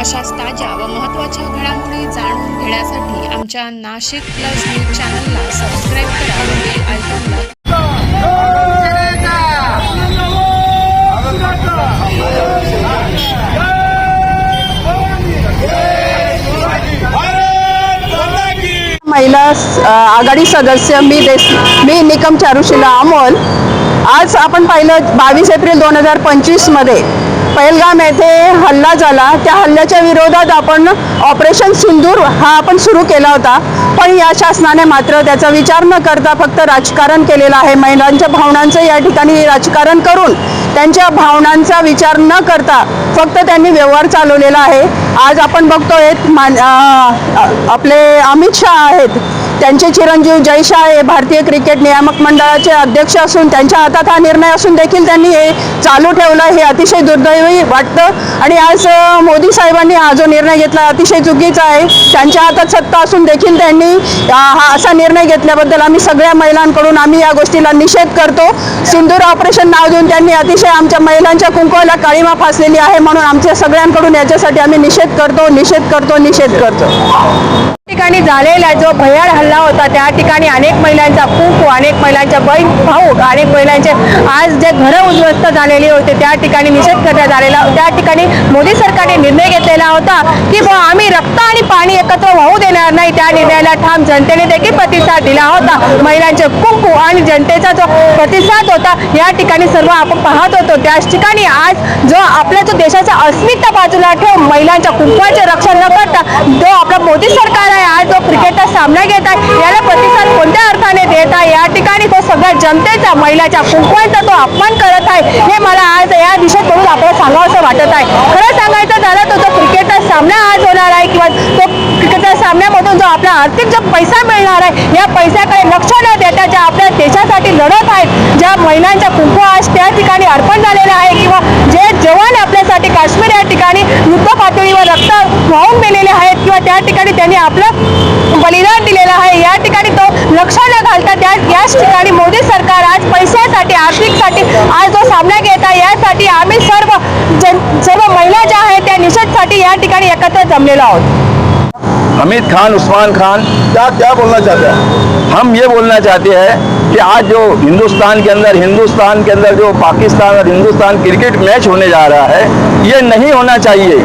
अशाच ताज्या व महत्त्वाच्या घडामोडी जाणून घेण्यासाठी आमच्या नाशिक प्लस न्यूज चॅनलला सबस्क्राईब करा व बेल आयकॉनला महिला आघाडी सदस्य मी देश मी निकम चारुशिला अमोल. आज आपण पाहिलं बावीस एप्रिल दोन हजार पंचवीसमध्ये पैलगाम येथे हल्ला झाला. त्या हल्ल्याच्या विरोधात आपण ऑपरेशन सिंदूर हा आपण सुरू केला होता. पण या शासनाने मात्र त्याचा विचार न करता फक्त राजकारण केलेलं आहे. महिलांच्या भावनांचं या ठिकाणी राजकारण करून त्यांच्या भावनांचा विचार न करता फक्त त्यांनी व्यवहार चालवलेला आहे. आज आपण बघतोय मान आपले अमित शहा आहेत. त्यांचे चिरंजीव जयशाह हे भारतीय क्रिकेट नियामक मंडळाचे अध्यक्ष असून त्यांच्या हातात हा निर्णय असून देखील त्यांनी हे चालू ठेवलं. हे अतिशय दुर्दैवी वाटतं. आणि आज मोदी साहेबांनी हा जो निर्णय घेतला अतिशय चुकीचा आहे. त्यांच्या हातात सत्ता असून देखील त्यांनी हा असा निर्णय घेतल्याबद्दल आम्ही सगळ्या महिलांकडून आम्ही या गोष्टीला निषेध करतो. सिंदूर ऑपरेशन नाव देऊन त्यांनी अतिशय आमच्या महिलांच्या कुंकवाला काळीमा फासलेली आहे म्हणून आमच्या सगळ्यांकडून याच्यासाठी आम्ही निषेध करतो निषेध करतो निषेध करतो. ठिकाणी झालेला जो भयाड हल्ला होता त्या ठिकाणी अनेक महिलांचा कुंकू अनेक महिलांच्या बहीण भाऊ अनेक महिलांचे आज जे घरं उद्ध्वस्त झालेली होते त्या ठिकाणी निषेध करण्यात आलेला त्या ठिकाणी मोदी सरकारने निर्णय घेतलेला होता की बा आम्ही रक्त आणि पाणी एकत्र वाहू देणार नाही. त्या निर्णयाला ठाम जनतेने देखील प्रतिसाद दिला होता. महिलांचे कुंकू आणि जनतेचा जो प्रतिसाद होता या ठिकाणी सर्व आपण पाहत होतो. त्याच ठिकाणी आज जो आपल्या जो देशाचा अस्मिता बाजूला ठेवून महिलांच्या कुंकवाचे रक्षण न करता जो आपला मोदी सरकार आहे तो क्रिकेटचा सामना घेत आहे याला प्रतिसाद कोणत्या अर्थाने देत आहे? या ठिकाणी तो सगळ्या जनतेचा महिलाच्या कुंकवांचा तो अपमान करत आहे. हे मला आज या दिशेत करून आपल्याला सांगावंसं वाटत आहे. खरं सांगायचं झालं तर तो क्रिकेटचा सामना आज होणार आहे किंवा तो या सामन्यामधून जो आपला आर्थिक जो पैसा मिळणार आहे या पैशाकडे लक्ष न देता ज्या आपल्या देशासाठी लढत आहेत ज्या महिलांच्या कुंकू आज त्या ठिकाणी अर्पण झालेल्या आहे किंवा जे जवान आपल्यासाठी काश्मीर या ठिकाणी युद्ध पातळीवर रक्त वाहून गेलेले आहेत किंवा त्या ठिकाणी त्यांनी आपलं बलिदान दिलेलं आहे या ठिकाणी तो लक्ष न घालता त्या याच ठिकाणी मोदी सरकार आज पैशासाठी आर्थिकसाठी आज जो सामना घेत आहे यासाठी आम्ही सर्व जन सर्व महिला ज्या आहेत त्या निषेधसाठी या ठिकाणी एकत्र जमलेलो आहोत. हमीद खान, उस्मान खान, क्या क्या बोलना चाहते हैं? हम ये बोलना चाहते हैं कि आज जो हिंदुस्तान के अंदर, हिंदुस्तान के अंदर जो पाकिस्तान और हिंदुस्तान क्रिकेट मैच होने जा रहा है, ये नहीं होना चाहिए।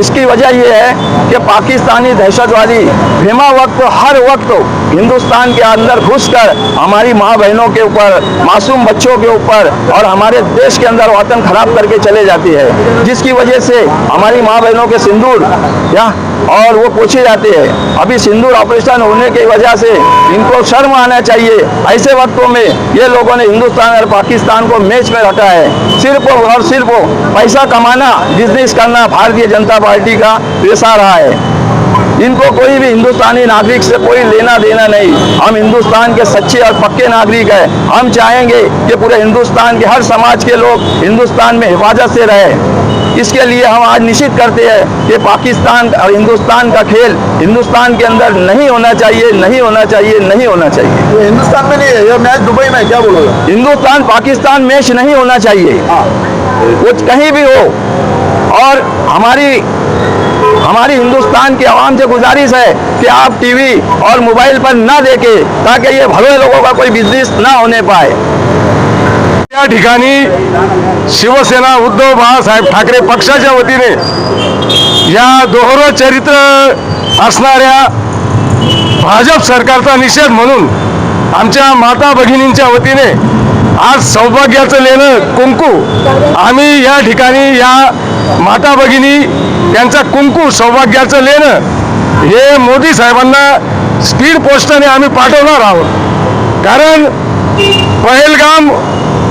इसकी वजह ये है कि पाकिस्तानी दहशतवादी भीमा वक्त हर वक्त हिंदुस्तान के अंदर घुसकर, हमारी माँ बहनों के ऊपर, मासूम बच्चों के ऊपर और हमारे देश के अंदर वतन खराब करके चले जाती है। जिसकी वजह से हमारी माँ बहनों के सिंदूर, या, और वो पूछे जाते हैं। अभी सिंदूर ऑपरेशन होने की वजह से इनको शर्म आना चाहिए। ऐसे वक्तों में ये लोगों ने हिंदुस्तान और पाकिस्तान को मैच में रखा है। सिर्फ़ और सिर्फ़ पैसा कमाना बिज़नेस करना भारतीय जनता पार्टी का पेशा रहा है। इनको कोई भी हिंदुस्तानी नागरिक से कोई लेना देना नहीं। हम हिंदुस्तान के सच्चे और पक्के नागरिक हैं। हम चाहेंगे कि पूरे हिंदुस्तान के हर समाज के लोग हिंदुस्तान में हिफाजत से रहे। इसके लिए हम आज निश्चित करते हैं कि पाकिस्तान और हिंदुस्तान का खेल हिंदुस्तान के अंदर नहीं होना चाहिए नहीं होना चाहिए नहीं होना चाहिए। ये हिंदुस्तान में नहीं है ये मैच दुबई में क्या बोलोगे? हिंदुस्तान पाकिस्तान मैच नहीं होना चाहिए। वो कहीं भी हो। और हमारी हमारी हिंदुस्तान की आवाम से गुजारिश है कि आप टीवी और मोबाइल पर ना देखें ताकि ये भले लोगों का कोई बिजनेस ना होने पाए। या ठिकाणी शिवसेना उद्धव बाळासाहेब ठाकरे पक्षाच्या वतीने या दोहरो चरित्र असणाऱ्या भाजप सरकारचा निषेध म्हणून आमच्या माता भगिनींच्या वतीने आज सौभाग्याचं लेणं कुंकू आम्ही या ठिकाणी या माता भगिनी यांचा कुंकू सौभाग्याचं लेणं हे मोदी साहेबांना स्पीड पोस्टने आम्ही पाठवणार आहोत. कारण पहलगाम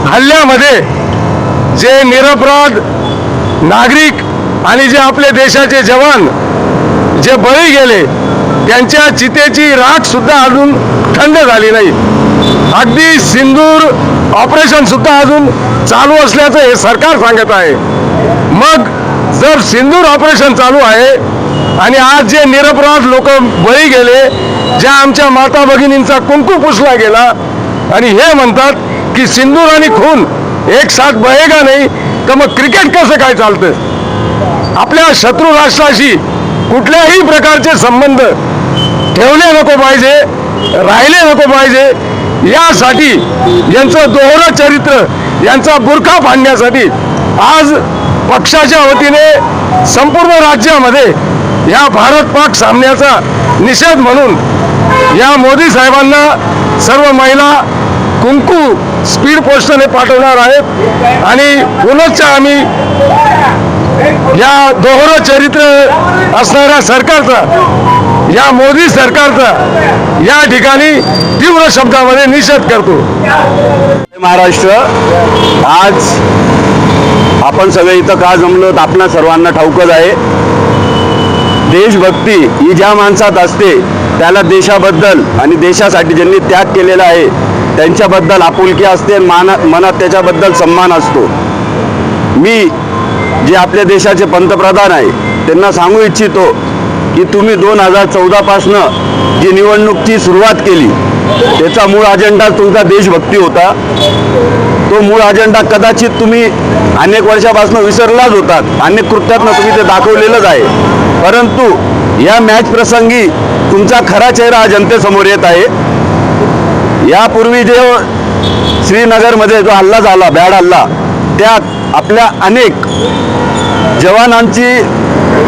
हल्ल्यामध्ये जे निरपराध नागरिक आणि जे आपले देशाचे जवान जे बळी गेले त्यांच्या चितेची राखसुद्धा अजून थंड झाली नाही. अगदी सिंदूर ऑपरेशनसुद्धा अजून चालू असल्याचं हे सरकार सांगत आहे. मग जर सिंदूर ऑपरेशन चालू आहे आणि आज जे निरपराध लोक बळी गेले ज्या आमच्या माता भगिनींचा कुंकू पुसला गेला आणि हे म्हणतात की सिंदूर आणि खून एक साथ बहेगा नाही तर मग क्रिकेट कसं काय चालतं आपल्या शत्रू राष्ट्राशी कुठल्याही प्रकारचे संबंध ठेवले नको पाहिजे राहिले नको पाहिजे यासाठी यांचं दोहरं चरित्र यांचा बुरखा फाडण्यासाठी आज पक्षाच्या वतीने संपूर्ण राज्यामध्ये या भारत पाक सामन्याचा निषेध म्हणून या मोदी साहेबांना सर्व महिला कुंकू स्पीड पोस्टने पाठवणार आहेत. आणि पुनश्च आम्ही या दोहरं चरित्र असणाऱ्या सरकारचा या मोदी सरकारचा या ठिकाणी तीव्र शब्दामध्ये निषेध करतो. महाराष्ट्र आज आपण सगळे इथं का जमलो आपणा सर्वांना ठाऊकच आहे. देशभक्ती ही ज्या माणसात असते त्याला देशाबद्दल आणि देशासाठी ज्यांनी त्याग केलेला आहे त्यांच्याबद्दल आपुलकी असते आणि मनात त्याच्याबद्दल सन्मान असतो. मी जे आपल्या देशाचे पंतप्रधान आहे त्यांना सांगू इच्छितो की तुम्ही दोन हजार चौदापासनं जी निवडणूकची सुरुवात केली त्याचा मूळ अजेंडा तुमचा देशभक्ती होता. तो मूळ अजेंडा कदाचित तुम्ही अनेक वर्षापासून विसरलाच होतात. अनेक कृत्यातनं तुम्ही ते दाखवलेलंच आहे. परंतु या मॅच प्रसंगी तुमचा खरा चेहरा हा जनतेसमोर येत आहे. यापूर्वी जे श्रीनगरमध्ये जो हल्ला झाला बॅड हल्ला त्यात आपल्या अनेक जवानांची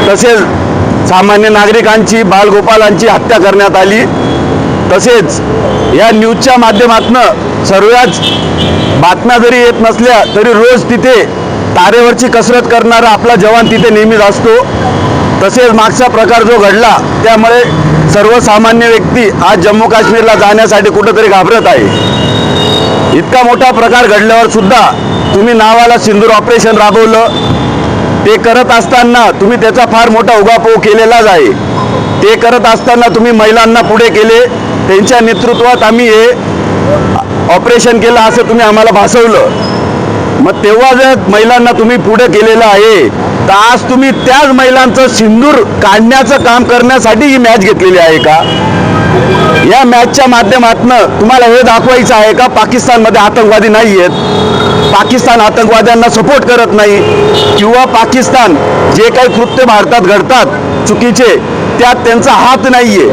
तसेच सामान्य नागरिकांची बालगोपालांची हत्या करण्यात आली. तसेच या न्यूजच्या माध्यमातनं सर्वच बातम्या जरी येत नसल्या तरी रोज तिथे तारेवरची कसरत करणारा आपला जवान तिथे नेहमीच असतो. तसेच मागचा प्रकार जो घडला त्यामुळे सर्वसामान्य व्यक्ती आज जम्मू काश्मीरला जाण्यासाठी कुठंतरी घाबरत आहे. इतका मोठा प्रकार घडल्यावर सुद्धा तुम्ही नावाला सिंदूर ऑपरेशन राबवलं. ते करत असताना तुम्ही त्याचा फार मोठा उगापोह केलेलाच आहे. ते करत असताना तुम्ही महिलांना पुढे केले. त्यांच्या नेतृत्वात आम्ही हे ऑपरेशन केलं असं तुम्ही आम्हाला भासवलं. मग तेव्हा जर महिलांना तुम्ही पुढे केलेलं आहे तर आज तुम्ही त्याच महिलांचं सिंदूर काढण्याचं काम करण्यासाठी ही मॅच घेतलेली आहे का? या मॅचच्या माध्यमातनं तुम्हाला हे दाखवायचं आहे का? पाकिस्तानमध्ये आतंकवादी नाही आहेत. पाकिस्तान आतंकवाद्यांना सपोर्ट करत नाही. किंवा पाकिस्तान जे काही कृत्य भारतात घडतात चुकीचे त्यात त्यांचा हात नाहीये.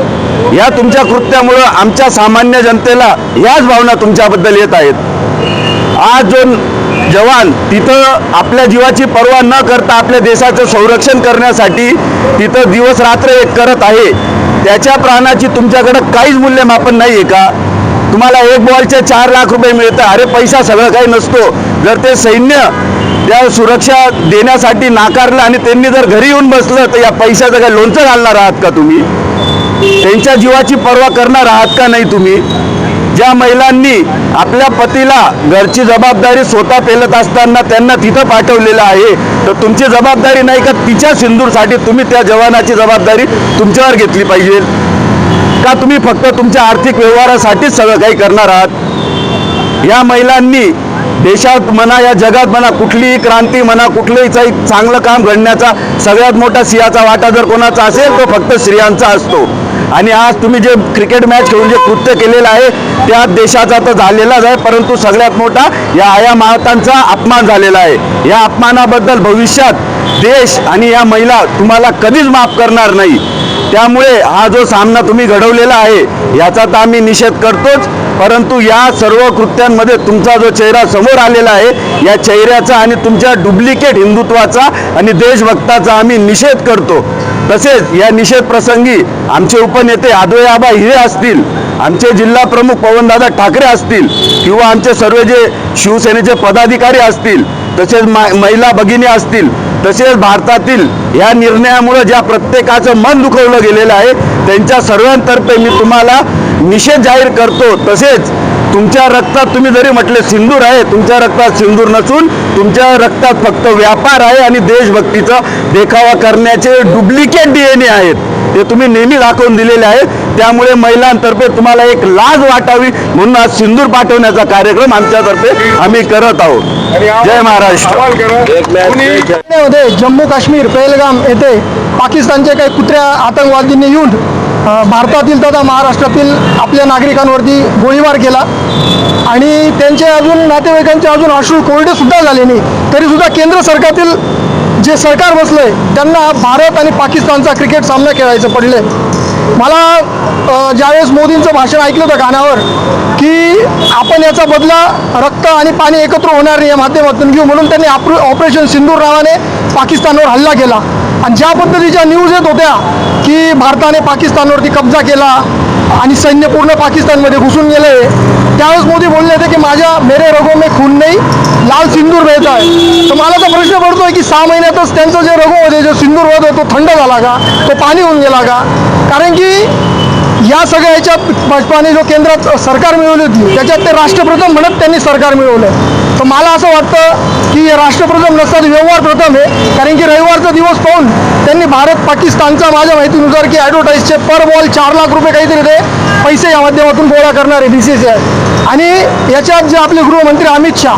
या तुमच्या कृत्यामुळं आमच्या सामान्य जनतेला याच भावना तुमच्याबद्दल येत आहेत. आज जो जवान तिथं आपल्या जीवाची पर्वा न करता आपल्या देशाचं संरक्षण करण्यासाठी तिथं दिवस रात्र एक करत आहे त्याच्या प्राणाची तुमच्याकडं काहीच मूल्यमापन नाही आहे का? तुम्हाला एक बॉलचे चार लाख रुपये मिळतं अरे पैसा सगळं काही नसतो. जर ते सैन्य त्या सुरक्षा देण्यासाठी नाकारलं आणि त्यांनी जर घरी येऊन बसलं तर या पैशाचं काही लोणचं घालणार आहात का तुम्ही? त्यांच्या जीवाची पर्वा करणार आहात का नाही तुम्ही? ज्या महिलांनी आपल्या पतीला घरची जबाबदारी स्वतः पेलत असताना त्यांना तिथं पाठवलेलं आहे तर तुमची जबाबदारी नाही का तिच्या सिंदूरसाठी तुम्ही त्या जवानाची जबाबदारी तुमच्यावर घेतली पाहिजे? का तुम्ही फक्त तुमच्या आर्थिक व्यवहारासाठीच सगळं काही करणार आहात? या महिलांनी देशात म्हणा या जगात म्हणा कुठलीही क्रांती म्हणा कुठलंही चांगलं काम घडण्याचा सगळ्यात मोठा सिंहाचा वाटा जर कोणाचा असेल तो फक्त स्त्रियांचा असतो. आणि आज तुम्ही जे क्रिकेट मॅच खेळून जे कृत्य केलेलं आहे त्या देशाचा तर झालेलाच आहे परंतु सगळ्यात मोठा या आया मातांचा अपमान झालेला आहे. या अपमानाबद्दल भविष्यात देश आणि या महिला तुम्हाला कधीच माफ करणार नाही. त्यामुळे हा जो सामना तुम्ही घडवलेला आहे याचा तर आम्ही निषेध करतोच परंतु या सर्व कृत्यांमध्ये तुमचा जो चेहरा समोर आलेला आहे या चेहऱ्याचा आणि तुमच्या डुप्लिकेट हिंदुत्वाचा आणि देशभक्ताचा आम्ही निषेध करतो. तसेच या निषेध प्रसंगी आमचे उपनेते आदोयाबा हिरे असतील आमचे जिल्हा प्रमुख पवनदादा ठाकरे असतील किंवा आमचे सर्व जे शिवसेनेचे पदाधिकारी असतील तसेच महिला भगिनी असतील तसेच भारतातील या निर्णयामुळे ज्या प्रत्येकाचं मन दुखवलं गेलेलं आहे त्यांच्या सर्वांतर्फे मी तुम्हाला निषेध जाहीर करतो. तसेच तुमच्या रक्तात तुम्ही जरी म्हटले सिंदूर आहे तुमच्या रक्तात सिंदूर नसून तुमच्या रक्तात फक्त व्यापार आहे आणि देशभक्तीचा देखावा करण्याचे डुप्लिकेट डी एन ए आहेत. ते तुम्ही नेहमी दाखवून दिलेले आहेत. त्यामुळे महिलांतर्फे तुम्हाला एक लाज वाटावी म्हणून आज सिंदूर पाठवण्याचा कार्यक्रम आमच्यातर्फे आम्ही करत आहोत. जय महाराष्ट्र. जम्मू काश्मीर पहलगाम येथे पाकिस्तानचे काही कुत्र्या आतंकवादींनी येऊन भारतातील तथा महाराष्ट्रातील आपल्या नागरिकांवरती गोळीबार केला. आणि त्यांचे अजून नातेवाईकांचे अजून अश्रू कोरडेसुद्धा झाले नाही. तरीसुद्धा केंद्र सरकारतील जे सरकार बसलं आहे त्यांना भारत आणि पाकिस्तानचा क्रिकेट सामना खेळायचं पडले. मला ज्यावेळेस मोदींचं भाषण ऐकलं होतं गाण्यावर की आपण याचा बदला रक्त आणि पाणी एकत्र होणार नाही या माध्यमातून घेऊ म्हणून त्यांनी ऑपरेशन सिंदूर नावाने पाकिस्तानवर हल्ला केला. आणि ज्या पद्धतीच्या न्यूज येत होत्या की भारताने पाकिस्तानवरती कब्जा केला आणि सैन्य पूर्ण पाकिस्तानमध्ये घुसून गेले त्यावेळेस मोदी बोलले होते की माझ्या मेरे रगो में खून नाही लाल सिंदूर बहता आहे तर मला तर प्रश्न पडतोय की सहा महिन्यातच त्यांचं जे रगो होते जो सिंदूर होतं तो थंड झाला का? तो पाणी होऊन गेला का? कारण की या सगळ्या ह्याच्यात भाजपाने जो केंद्रात सरकार मिळवली होती त्याच्यात ते राष्ट्रप्रथम म्हणत त्यांनी सरकार मिळवलं तर मला असं वाटतं की राष्ट्रप्रथम नसतात व्यवहार प्रथम आहे कारण की रविवारचा दिवस पाहून त्यांनी भारत पाकिस्तानचा माझ्या माहितीनुसार की ॲडव्हर्टाईजचे पर बॉल चार लाख रुपये काहीतरी ते पैसे या माध्यमातून गोळा करणार आहे बी सी सी आय आणि याच्यात जे आपले गृहमंत्री अमित शहा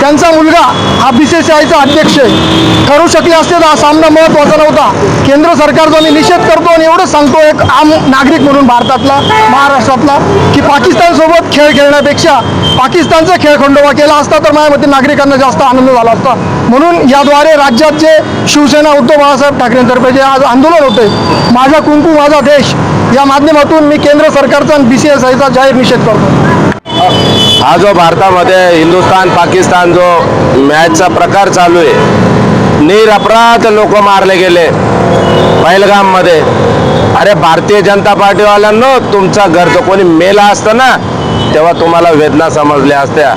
त्यांचा मुलगा हा बी सी सी आयचा अध्यक्ष आहे. ठरू शकले असते तर हा सामना महत्त्वाचा नव्हता. केंद्र सरकारचा मी निषेध करतो आणि एवढंच सांगतो एक आम नागरिक म्हणून भारतातला महाराष्ट्रातला की पाकिस्तानसोबत खेळ खेळण्यापेक्षा पाकिस्तानचा खेळ खंडोबा केला असता तर माझ्या मते नागरिकांना जास्त आनंद झाला असता. म्हणून याद्वारे राज्यात जे शिवसेना उद्धव बाळासाहेब ठाकरेंतर्फे जे आज आंदोलन होते माझा कुंकू माझा देश या माध्यमातून मी केंद्र सरकारचा आणि बी सी एस आयचा जाहीर निषेध करतो. हा जो भारतामध्ये हिंदुस्थान पाकिस्तान जो मॅचचा प्रकार चालू आहे निरपराध लोक मारले गेले पहिलगाममध्ये. अरे भारतीय जनता पार्टीवाल्यांनो तुमचा घरचं कोणी मेला असतं ना तेव्हा तुम्हाला वेदना समजल्या असत्या.